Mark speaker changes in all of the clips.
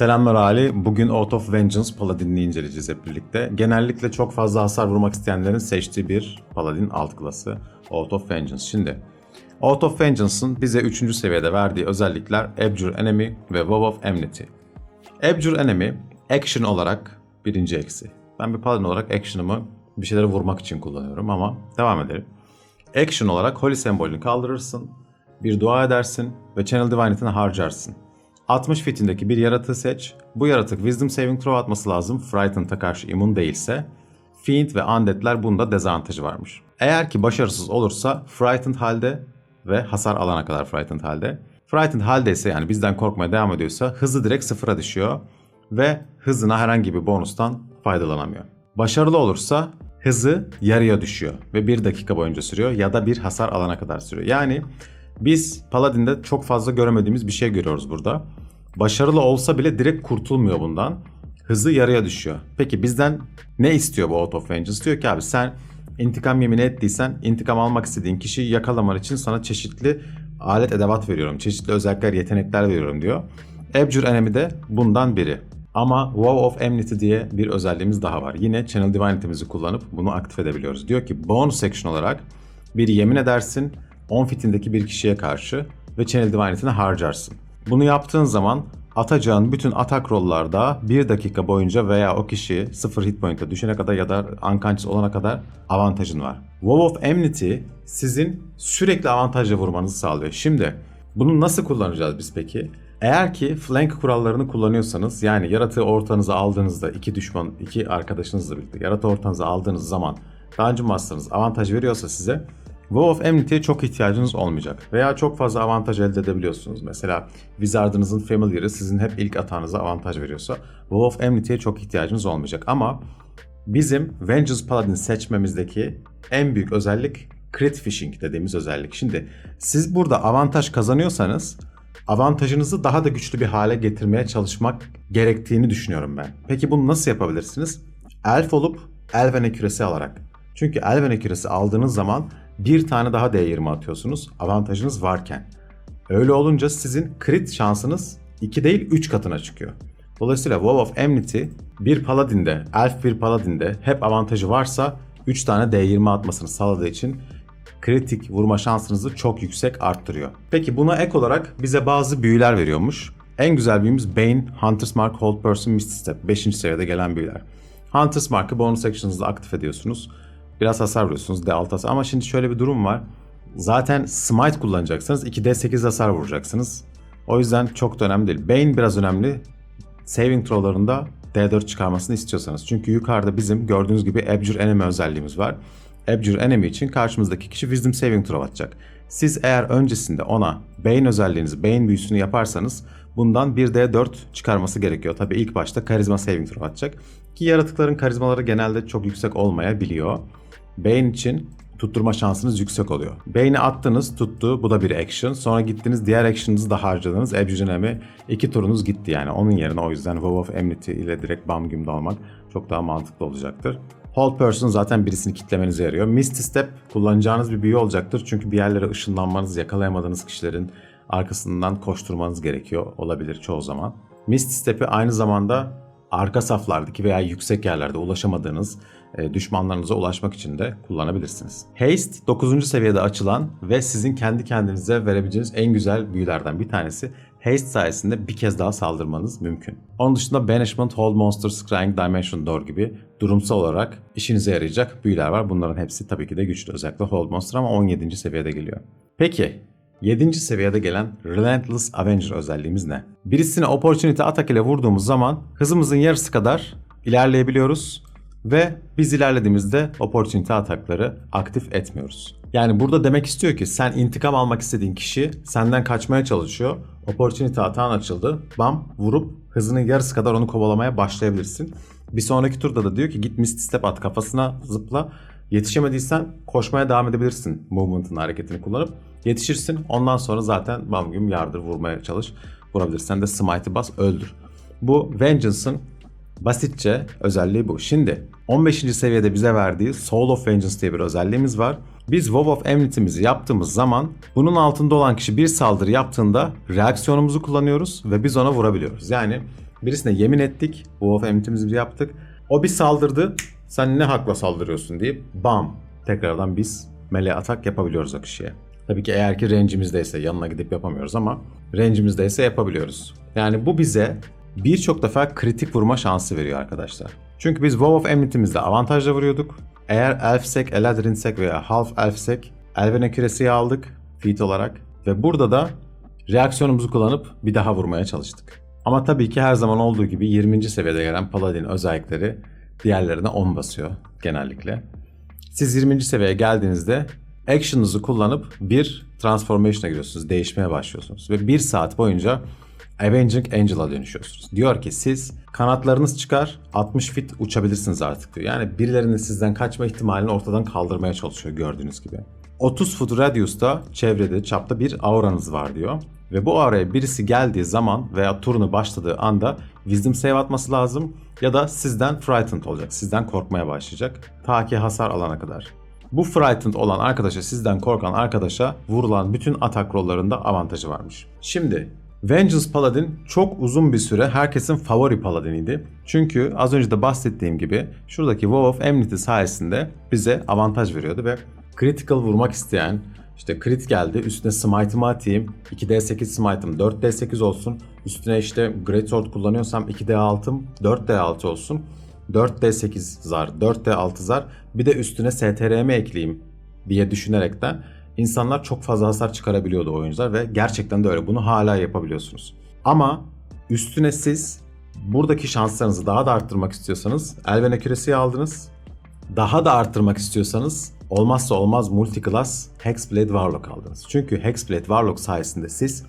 Speaker 1: Selamlar Ali. Bugün Out of Vengeance Paladin'i inceleyeceğiz hep birlikte. Genellikle çok fazla hasar vurmak isteyenlerin seçtiği bir Paladin alt klası. Out of Vengeance. Şimdi Out of Vengeance'ın bize 3. seviyede verdiği özellikler Abjure Enemy ve Wow of Enmity. Abjure Enemy action olarak birinci eksi. Ben bir Paladin olarak action'ımı bir şeylere vurmak için kullanıyorum ama devam edelim. Action olarak Holy sembolünü kaldırırsın, bir dua edersin ve Channel Divinity'ni harcarsın. 60 fitindeki bir yaratığı seç. Bu yaratık Wisdom Saving Throw atması lazım. Frightened'a karşı immun değilse. Fiend ve Undead'ler bunda dezavantajı varmış. Eğer ki başarısız olursa Frightened halde ve hasar alana kadar Frightened halde. Frightened haldeyse yani bizden korkmaya devam ediyorsa hızı direkt sıfıra düşüyor ve hızına herhangi bir bonustan faydalanamıyor. Başarılı olursa hızı yarıya düşüyor ve bir dakika boyunca sürüyor ya da bir hasar alana kadar sürüyor. Yani biz Paladin'de çok fazla göremediğimiz bir şey görüyoruz burada. Başarılı olsa bile direkt kurtulmuyor bundan. Hızı yarıya düşüyor. Peki bizden ne istiyor bu Out of Vengeance? Diyor ki abi sen intikam yemini ettiysen intikam almak istediğin kişiyi yakalaman için sana çeşitli alet edevat veriyorum. Çeşitli özellikler, yetenekler veriyorum diyor. Abjure Enemy de bundan biri. Ama Wow of Enmity diye bir özelliğimiz daha var. Yine Channel Divinity'mizi kullanıp bunu aktif edebiliyoruz. Diyor ki bonus section olarak bir yemin edersin 10 fitindeki bir kişiye karşı ve Channel Divinity'ni harcarsın. Bunu yaptığın zaman atacağın bütün atak rollarda 1 dakika boyunca veya o kişi 0 hit point'e düşene kadar ya da unconscious olana kadar avantajın var. Wow of Enmity sizin sürekli avantajla vurmanızı sağlıyor. Şimdi bunu nasıl kullanacağız biz peki? Eğer ki flank kurallarını kullanıyorsanız yani yaratığı ortanıza aldığınızda iki düşman, iki arkadaşınızla birlikte yaratığı ortanıza aldığınız zaman Dungeon Master'ınız avantaj veriyorsa size Wow of Enmity'ye çok ihtiyacınız olmayacak. Veya çok fazla avantaj elde edebiliyorsunuz. Mesela Wizard'ınızın Familiar'ı sizin hep ilk atağınıza avantaj veriyorsa Wow of Enmity'ye çok ihtiyacınız olmayacak. Ama bizim Vengeance Paladin seçmemizdeki en büyük özellik Crit Fishing dediğimiz özellik. Şimdi siz burada avantaj kazanıyorsanız avantajınızı daha da güçlü bir hale getirmeye çalışmak gerektiğini düşünüyorum ben. Peki bunu nasıl yapabilirsiniz? Elf olup Elven küresi alarak. Çünkü Elven küresi aldığınız zaman bir tane daha D20 atıyorsunuz avantajınız varken. Öyle olunca sizin crit şansınız 2 değil 3 katına çıkıyor. Dolayısıyla Wow of Enmity bir paladinde, elf bir paladinde hep avantajı varsa 3 tane D20 atmasını sağladığı için kritik vurma şansınızı çok yüksek arttırıyor. Peki buna ek olarak bize bazı büyüler veriyormuş. En güzel büyümüz Bane, Hunter's Mark, Hold Person, Misty Step. 5. seviyede gelen büyüler. Hunter's Mark'ı bonus action'ınızda aktif ediyorsunuz. Biraz hasar vuruyorsunuz D6 hasar. Ama şimdi şöyle bir durum var. Zaten Smite kullanacaksınız. 2D8 hasar vuracaksınız. O yüzden çok da önemli değil. Bane biraz önemli. Saving throw'larında D4 çıkarmasını istiyorsanız. Çünkü yukarıda bizim gördüğünüz gibi Abjure Enemy özelliğimiz var. Abjure Enemy için karşımızdaki kişi Wisdom Saving Throw atacak. Siz eğer öncesinde ona Bane özelliğinizi, Bane büyüsünü yaparsanız bundan 1D4 çıkarması gerekiyor. Tabi ilk başta Karizma Saving Throw atacak. Ki yaratıkların karizmaları genelde çok yüksek olmayabiliyor. Bane için tutturma şansınız yüksek oluyor. Bane'i attınız tuttu bu da bir action. Sonra gittiniz diğer action'ınızı da harcadınız. Abjure'ın emi iki turunuz gitti yani. Onun yerine o yüzden Wow of Enmity ile direkt bam gümde almak çok daha mantıklı olacaktır. Hold Person zaten birisini kitlemenize yarıyor. Misty Step kullanacağınız bir büyü olacaktır. Çünkü bir yerlere ışınlanmanız, yakalayamadığınız kişilerin arkasından koşturmanız gerekiyor olabilir çoğu zaman. Misty Step'i aynı zamanda arka saflardaki veya yüksek yerlerde ulaşamadığınız düşmanlarınıza ulaşmak için de kullanabilirsiniz. Haste 9. seviyede açılan ve sizin kendi kendinize verebileceğiniz en güzel büyülerden bir tanesi. Haste sayesinde bir kez daha saldırmanız mümkün. Onun dışında Banishment, Hold Monster, Scrying, Dimension Door gibi durumsal olarak işinize yarayacak büyüler var. Bunların hepsi tabii ki de güçlü. Özellikle Hold Monster ama 17. seviyede geliyor. Peki 7. seviyede gelen Relentless Avenger özelliğimiz ne? Birisine Opportunity Attack ile vurduğumuz zaman hızımızın yarısı kadar ilerleyebiliyoruz ve biz ilerlediğimizde Opportunity Attack'ları aktif etmiyoruz. Yani burada demek istiyor ki sen intikam almak istediğin kişi senden kaçmaya çalışıyor. Opportunity atağın açıldı. Bam vurup hızının yarısı kadar onu kovalamaya başlayabilirsin. Bir sonraki turda da diyor ki git Misty Step at kafasına zıpla. Yetişemediysen koşmaya devam edebilirsin movement'ın hareketini kullanıp. Yetişirsin ondan sonra zaten bam güm yardır vurmaya çalış. Vurabilirsen de smite'ı bas öldür. Bu Vengeance'ın basitçe özelliği bu. Şimdi 15. seviyede bize verdiği Soul of Vengeance diye bir özelliğimiz var. Biz Wow of Enmity'mizi yaptığımız zaman bunun altında olan kişi bir saldırı yaptığında reaksiyonumuzu kullanıyoruz ve biz ona vurabiliyoruz. Yani Birisine yemin ettik. Wall of Amity'mizi yaptık. O bir saldırdı. Sen ne hakla saldırıyorsun deyip bam. Tekrardan biz melee atak yapabiliyoruz o kişiye. Tabii ki eğer ki range'imizdeyse yanına gidip yapamıyoruz ama range'imizdeyse yapabiliyoruz. Yani bu bize birçok defa kritik vurma şansı veriyor arkadaşlar. Çünkü biz Wow of Amity'mizde avantajla vuruyorduk. Eğer Elfsek, Eladrinsek veya Half Elfsek Elven Küresi'yi aldık feat olarak. Ve burada da reaksiyonumuzu kullanıp bir daha vurmaya çalıştık. Ama tabii ki her zaman olduğu gibi 20. seviyede gelen Paladin özellikleri diğerlerine 10 basıyor genellikle. Siz 20. seviyeye geldiğinizde action'ınızı kullanıp bir transformation'a giriyorsunuz. Değişmeye başlıyorsunuz. Ve bir saat boyunca Avenging Angel'a dönüşüyorsunuz. Diyor ki siz kanatlarınız çıkar 60 fit uçabilirsiniz artık diyor. Yani birilerinin sizden kaçma ihtimalini ortadan kaldırmaya çalışıyor gördüğünüz gibi. 30 foot radius'ta çevrede çapta bir auranız var diyor. Ve bu auraya birisi geldiği zaman veya turunu başladığı anda wisdom save atması lazım ya da sizden frightened olacak. Sizden korkmaya başlayacak. Ta ki hasar alana kadar. Bu frightened olan arkadaşa, sizden korkan arkadaşa vurulan bütün atak rollarında avantajı varmış. Şimdi Vengeance Paladin çok uzun bir süre herkesin favori paladiniydi. Çünkü az önce de bahsettiğim gibi şuradaki Wow of Enmity sayesinde bize avantaj veriyordu ve critical vurmak isteyen işte crit geldi üstüne smite'ımı atayım 2d8 smite'ım 4d8 olsun üstüne işte greatsword kullanıyorsam 2d6'ım 4d6 olsun 4d8 zar 4d6 zar bir de üstüne strm ekleyeyim diye düşünerekten insanlar çok fazla hasar çıkarabiliyordu oyuncular ve gerçekten de öyle bunu hala yapabiliyorsunuz. Ama üstüne siz buradaki şanslarınızı daha da arttırmak istiyorsanız Elven Accuracy'yi aldınız. Daha da arttırmak istiyorsanız olmazsa olmaz Multiclass Hexblade Warlock aldınız. Çünkü Hexblade Warlock sayesinde siz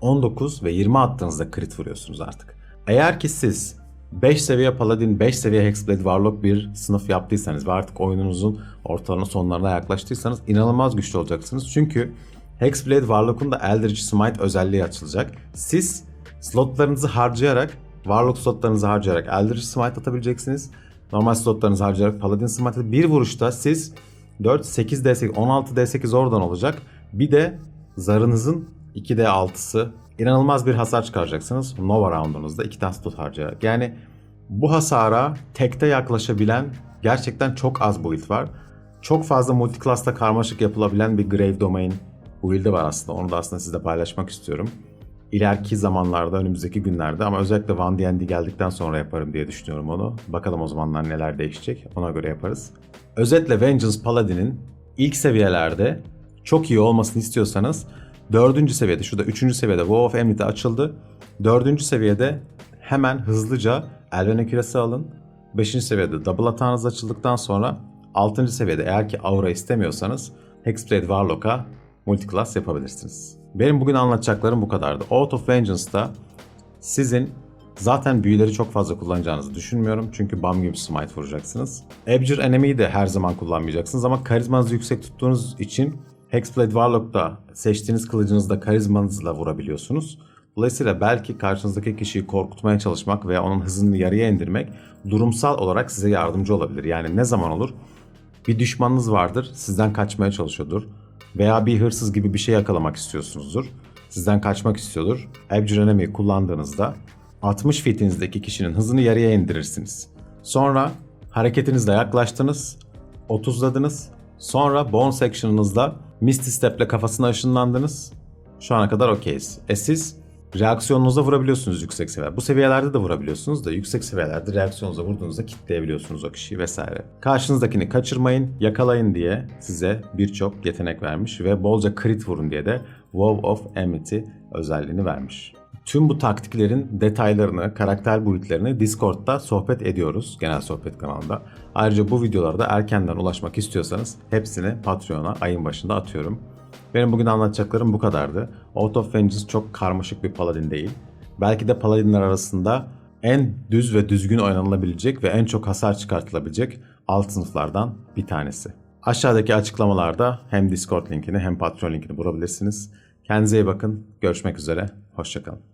Speaker 1: 19 ve 20 attığınızda crit vuruyorsunuz artık. Eğer ki siz 5 seviye Paladin, 5 seviye Hexblade Warlock bir sınıf yaptıysanız ve artık oyununuzun ortalama sonlarına yaklaştıysanız inanılmaz güçlü olacaksınız. Çünkü Hexblade Warlock'un da Eldritch Smite özelliği açılacak. Siz slotlarınızı harcayarak, Warlock slotlarınızı harcayarak Eldritch Smite atabileceksiniz. Normal slotlarınızı harcayarak Paladin Smite'ı bir vuruşta siz 4, 8 D8, 16 D8 oradan olacak. Bir de zarınızın 2D6'sı inanılmaz bir hasar çıkaracaksınız. Nova roundunuzda iki tane slot harcayarak. Yani bu hasara tekte yaklaşabilen gerçekten çok az build var. Çok fazla multiclass'ta karmaşık yapılabilen bir Grave Domain build'i var aslında. Onu da aslında sizle paylaşmak istiyorum. İleriki zamanlarda, önümüzdeki günlerde ama özellikle Van D&D geldikten sonra yaparım diye düşünüyorum onu. Bakalım o zamanlar neler değişecek. Ona göre yaparız. Özetle Vengeance Paladin'in ilk seviyelerde çok iyi olmasını istiyorsanız 4. seviyede, şurada 3. seviyede War of Amity açıldı. 4. seviyede hemen hızlıca Elven Küresi alın. 5. seviyede Double Atağınız açıldıktan sonra 6. seviyede eğer ki Aura istemiyorsanız Hexblade Warlock'a multiclass yapabilirsiniz. Benim bugün anlatacaklarım bu kadardı. Out of Vengeance'da sizin zaten büyüleri çok fazla kullanacağınızı düşünmüyorum. Çünkü bam gibi smite vuracaksınız. Abjure Enemy'yi de her zaman kullanmayacaksınız ama karizmanızı yüksek tuttuğunuz için Hexblade Warlock'ta seçtiğiniz kılıcınızda karizmanızla vurabiliyorsunuz. Dolayısıyla belki karşınızdaki kişiyi korkutmaya çalışmak veya onun hızını yarıya indirmek durumsal olarak size yardımcı olabilir. Yani ne zaman olur? Bir düşmanınız vardır, sizden kaçmaya çalışıyordur. Veya bir hırsız gibi bir şey yakalamak istiyorsunuzdur. Sizden kaçmak istiyordur. Abjure Enemy'yi kullandığınızda 60 fitinizdeki kişinin hızını yarıya indirirsiniz. Sonra hareketinizle yaklaştınız, 30'ladınız. Sonra bone section'ınızda Misty Step'le kafasına ışınlandınız. Şu ana kadar okeyiz. E siz reaksiyonunuza vurabiliyorsunuz yüksek seviye. Bu seviyelerde de vurabiliyorsunuz da yüksek seviyelerde reaksiyonunuza vurduğunuzda kitleyebiliyorsunuz o kişiyi vesaire. Karşınızdakini kaçırmayın, yakalayın diye size birçok yetenek vermiş ve bolca crit vurun diye de Wow of Amity özelliğini vermiş. Tüm bu taktiklerin detaylarını, karakter boyutlarını Discord'da sohbet ediyoruz. Genel sohbet kanalında. Ayrıca bu videolarda erkenden ulaşmak istiyorsanız hepsini Patreon'a ayın başında atıyorum. Benim bugün anlatacaklarım bu kadardı. Out of Vengeance çok karmaşık bir paladin değil. Belki de paladinler arasında en düz ve düzgün oynanılabilecek ve en çok hasar çıkartılabilecek alt sınıflardan bir tanesi. Aşağıdaki açıklamalarda hem Discord linkini hem Patreon linkini bulabilirsiniz. Kendinize iyi bakın. Görüşmek üzere. Hoşçakalın.